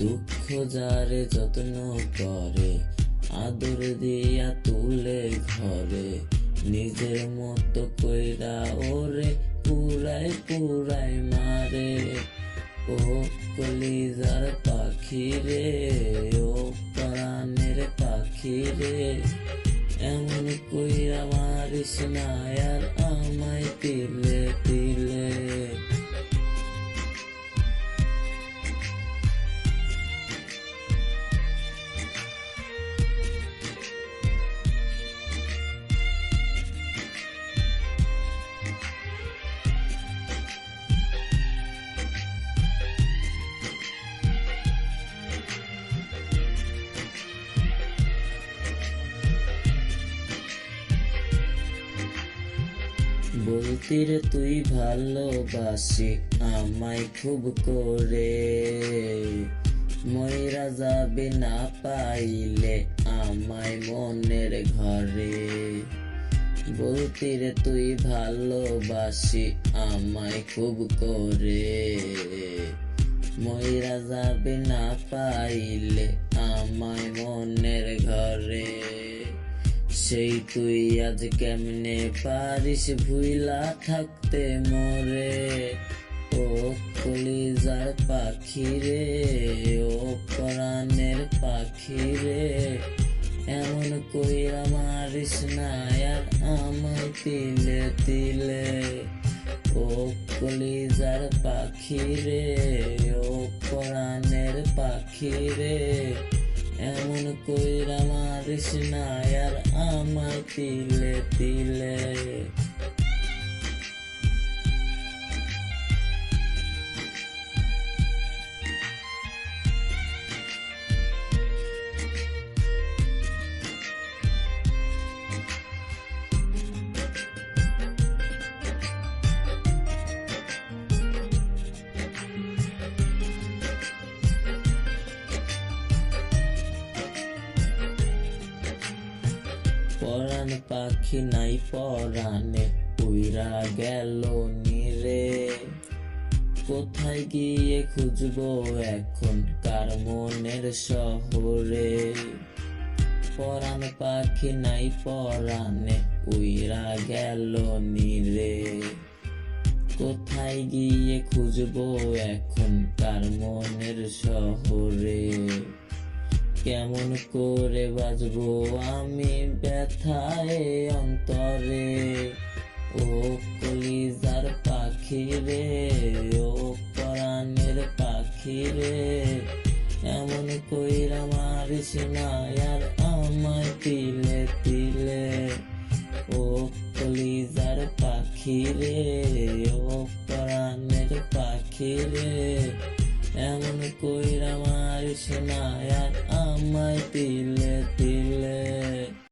দুঃখ যারে যত্ন করে, আদর দিয়া তুলে ঘরে নিজের মতো কইরা ওরে পুরাই পুরাই মারে। ও কলিজার পাখি রে, ও প্রাণের পাখি রে। এমন কইরা মারিস না, আর আমায় তিলে তিলে। বলতি রে তুই ভালোবাসি, আমায় খুব করে। ময়রা যাবে না পাইলে আমায় মনের ঘরে। বলতি রে তুই ভালোবাসি, আমায় খুব করে। ময়রা যাবে না পাইলে আমায় মনের ঘরে। সেই তুই আজ কেমনে পারিস ভুইলা থাকতে মরে? ও কলিজার পাখি রে, ও প্রাণের পাখি রে। এমন কইরা মারিস না আর আমায় তিলে তিলে। ও কলিজার পাখি রে, ও প্রাণের পাখি রে। এমন কইরা মারিস না আর আমায় তিলে তিলে। পরাণ পাখি নাই পরাণে উইরা গেল নিরে। কোথায় গিয়ে খুঁজবো এখন কার মনের শহরে? পরাণ পাখি নাই পরাণে উইরা গেল নিরে। কোথায় গিয়ে খুঁজবো এখন কার মনের শহরে? কেমন করে বাজবো? আমি ব্যথায় অন্তরে। ও কলিজার পাখি রে ও পরাণের পাখি রে এমন কইরা মারিস না আর আমায় তিলে তিলে। ও কলিজার পাখি রে ও প্রাণের পাখি রে এমন কইরা মারিস না আমায় তিলে তিলে।